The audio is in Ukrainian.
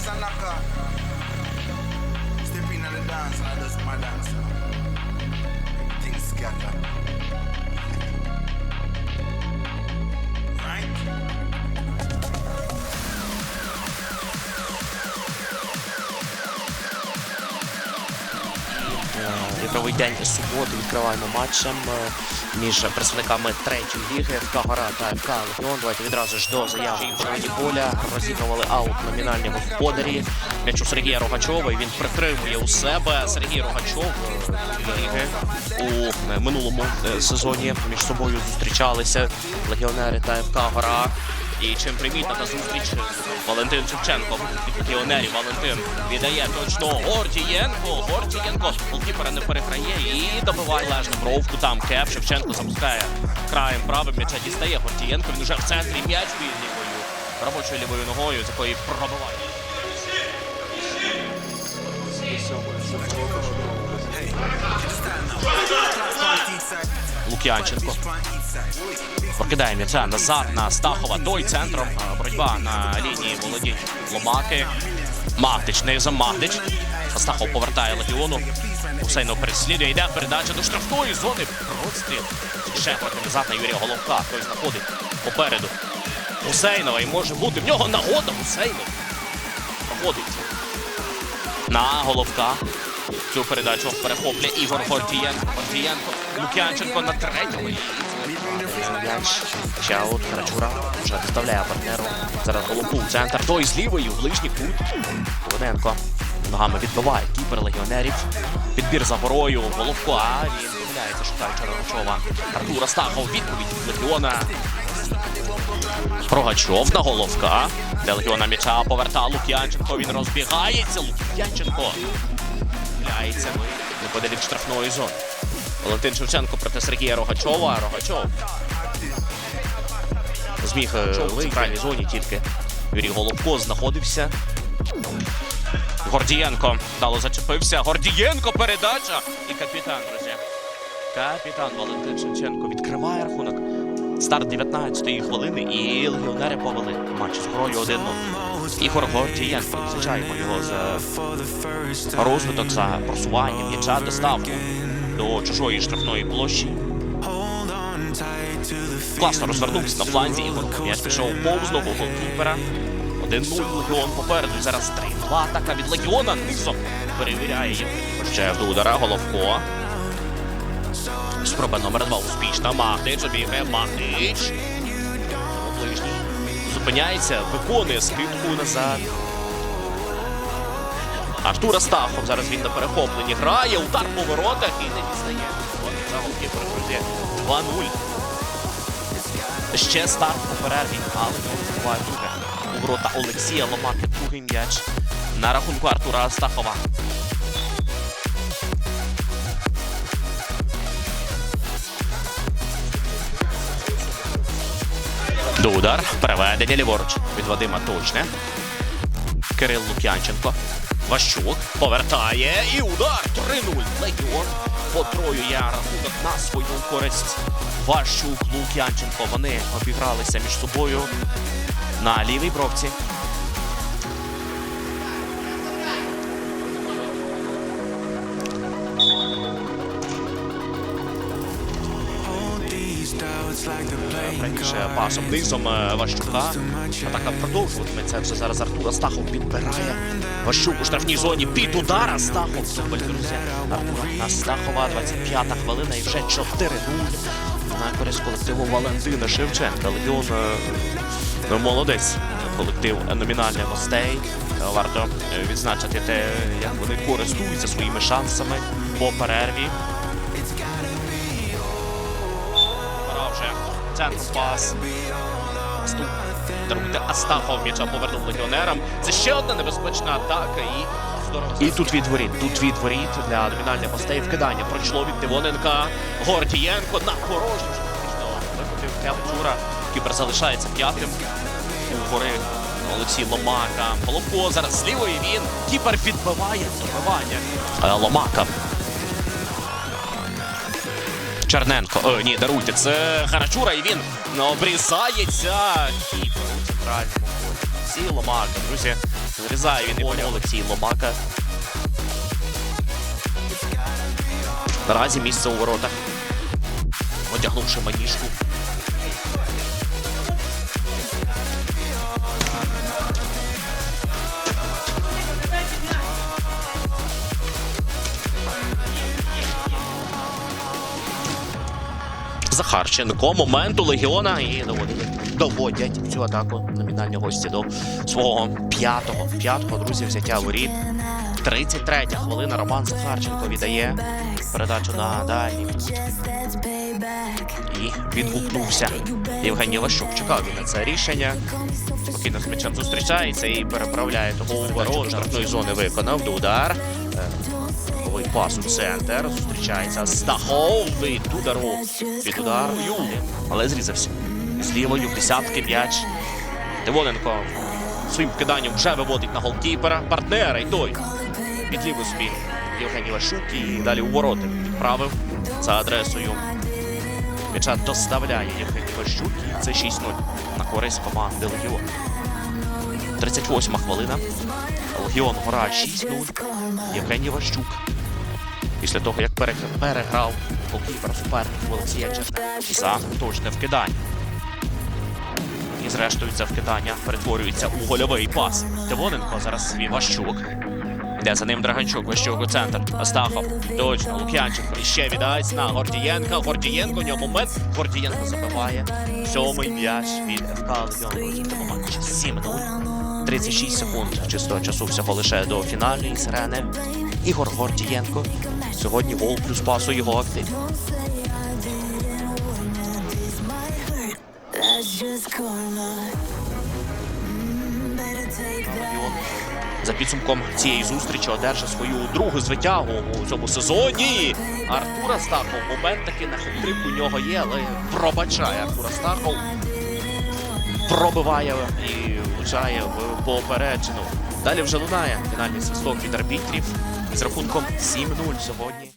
is a knocker. Step in on the dance and I just my dance. right? Ігровий день суботи відкриваємо матчем е, між представниками третьої ліги ФК Гора та ФК Легіон. Давайте відразу ж до заяви в поля розігрували аут номінальні господарі. М'яч у Сергія Рогачова. і Він притримує у себе Сергій Рогачов е, ліги у е, минулому сезоні між собою зустрічалися легіонери та ФК Гора. І чим примітна та зустріч Валентин Шевченко легіонерів Валентин віддає точно Гордієнко. Гордієнко голкіпера не переграє і добиває лежну бровку. Там кеп Шевченко запускає краєм правим м'яча дістає Гордієнко. Він уже в центрі м'яч під лівою робочою лівою ногою, з якої пробиває. Лук'янченко. Прокидає м'яча назад на Стахова. Той центром. А, Боротьба на лінії володінь Ломаки. Магдич, низом Магдич. Стахов повертає легіону. Гусейнов переслідує. Йде передача до штрафної зони. Простріл. Ще проти назад на Юрія Головка. Той знаходить попереду. Гусейнова. І може бути в нього нагода. Гусейнов. Проходить на Головка. Цю передачу перехоплює Ігор Гордієнко. Гордієнко. Лук'янченко на третьому. Ще от Карачура вже доставляє партнеру. Зараз головку в центр. Той з лівої в ближній кут. Ковененко ногами відбиває кіпер легіонерів. Підбір за горою. Головко. А він помиляється, шукаючи Рогачова. Артура Стахов. Відповідь від легіона. Рогачов на головка. Для легіона м'яча поверта Лук'янченко. Він розбігається. Лук'янченко. Ляється неподалік штрафної зони. Валентин Шевченко проти Сергія Рогачова. Рогачов. Зміг е, в центральній зоні тільки. Юрій Головко знаходився. Гордієнко дало зачепився. Гордієнко передача. І капітан, друзі. Капітан Валентин Шевченко відкриває рахунок. Старт 19-ї хвилини і легіонери повели матч з грою 1-0. Ігор Гордієнко. Зустрічаємо його за розвиток за просування м'яча доставку до чужої штрафної площі. Класно розвернувся на фланзі. Ігор м'яч пішов повз ногу голкіпера. 1-0 Легіон попереду. Зараз 3-2 атака від Легіона. Низом перевіряє їх. Ще до удара Головко. Спроба номер 2 успішна. Магдич обігає Магдич. Ближній. Зупиняється, виконує скидку назад. Артур Астахов зараз він на перехопленні грає, удар по воротах і не дістає. От за голкіпер, друзі. 2-0. Ще старт по перерві, але не друге. У ворота Олексія Ломаки другий м'яч на рахунку Артура Астахова. Дудар. Переведення ліворуч від Вадима точне. Кирил Лук'янченко. Ващук повертає і удар 3-0. Легіон потроює рахунок на свою користь. Ващук, Лук'янченко. Вони обігралися між собою на лівій бровці. Раніше пасом низом е, Ващука. Атака продовжуватиметься. Вже зараз Артур Астахов підбирає. Ващук у штрафній зоні під удар. Астахов. Дубль, друзі. Артура Астахова, 25-та хвилина і вже 4-0 на користь колективу Валентина Шевченка. Легіон е, молодець. Колектив номінальних гостей. Е, Варто е, відзначити те, як вони користуються своїми шансами по перерві. Центр пас. Ступ. Астахов м'яча повернув легіонерам. Це ще одна небезпечна атака і здорово. І тут від воріт. Тут від воріт для номінальних гостей вкидання. Пройшло від Тивоненка. Гордієнко на порожню. Викотив Кявчура. Кіпер залишається п'ятим. У гори Олексій Ломака. Головко зараз з лівої він. Кіпер відбиває добивання. Е, Ломака. Черненко. О, ні, даруйте, це Харачура, і він обрізається. У центральному Ломака, друзі. вирізає він і Олексій Ломака. Наразі місце у воротах. Одягнувши маніжку. Захарченко. Моменту Легіона і доводять, доводять цю атаку номінальні гості до свого п'ятого. П'ятого, друзі, взяття воріт. 33 хвилина. Роман Захарченко віддає передачу на дальній. І відгукнувся. Євгеній Лащук чекав він на це рішення. Спокійно з м'ячем зустрічається і переправляє того у ворот. Штрафної зони виконав до удар. Новий пас центр. Зустрічається Стахов від удару. Від удару. Але зрізався. З лівою десятки м'яч. Тивоненко своїм киданням вже виводить на голкіпера. Партнера і той. Під ліву собі Євгеній Лашук і далі у вороти відправив за адресою. М'яча доставляє Євгеній Лащук. І це 6-0 на користь команди Легіон. 38 хвилина. Легіон гора 6-0. Євгеній Ващук. Після того, як пере- переграв голкіпер суперників Олексія Черне за точне вкидання. І зрештою це вкидання перетворюється у гольовий пас. Тивоненко зараз свій Ващук. Йде за ним Драганчук, Ващук у центр. Астахов. Точно, Лук'янченко. І ще віддасть на Гордієнка. Гордієнко, у нього момент. Гордієнко забиває. Сьомий м'яч від ФК Легіон. В цьому матчі 7-0. 36 секунд чистого часу всього лише до фінальної сирени. Ігор Гордієнко. Сьогодні гол плюс пасу його актив. За підсумком цієї зустрічі одержав свою другу звитягу у цьому сезоні. Артура Стахов момент таки на хитрик у нього є, але пробачає Артура Стахов. Пробиває і влучає в попереджену. Далі вже лунає фінальний свисток від арбітрів з рахунком 7-0 сьогодні.